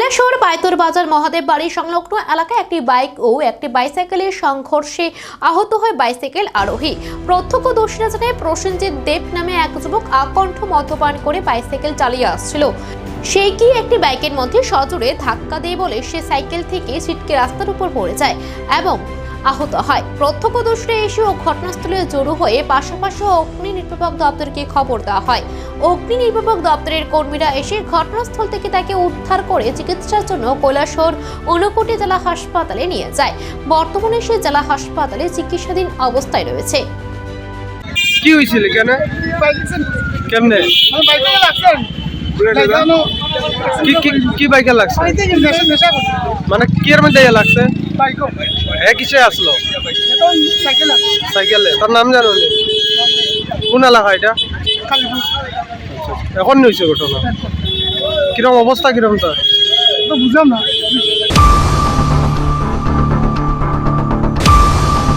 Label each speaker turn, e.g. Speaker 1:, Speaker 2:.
Speaker 1: কৈলাসহর পায়তর বাজার, মহাদেব বাড়ি সংলগ্ন এলাকায় একটি বাইক ও একটি বাইসাইকেলের সংঘর্ষে আহত হয় বাইসাইকেল আরোহী। প্রত্যক্ষদর্শীরা জানায়, প্রসেনজিৎ দেব নামে এক যুবক আকণ্ঠ মদ্যপান করে বাইসাইকেল চালিয়ে আসছিল। সেই কি একটি বাইকের মধ্যে সজোরে ধাক্কা দেয় বলে সে সাইকেল থেকে ছিটকে রাস্তার উপর পড়ে যায় এবং আহত হয়। প্রত্যক্ষদর্শীরা ও ঘটনাস্থলে জড়ো হয়ে পাশাপাশি অগ্নি নির্বাপক দপ্তরকে খবর দেওয়া হয়। অগ্নি নির্বাপক দপ্তরের কর্মীরা এসে ঘটনাস্থল থেকে তাকে উদ্ধার করে চিকিৎসার জন্য কৈলাসহর ঊনকোটি জেলা হাসপাতালে নিয়ে যায়। বর্তমানে সে জেলা হাসপাতালে চিকিৎসাধীন অবস্থায় রয়েছে।
Speaker 2: কি হয়েছিল কেন? কেমনে? কি কি বাইকে লাগছে? মানে কি এর মধ্যে লাগছে? হ্যাঁ কিসে আসলো? সাইকেলে তার নাম জানো? কোন এলাকা এটা? এখন হয়েছে ঘটনা। কিরম অবস্থা কিরম তার?
Speaker 3: বুঝলাম না।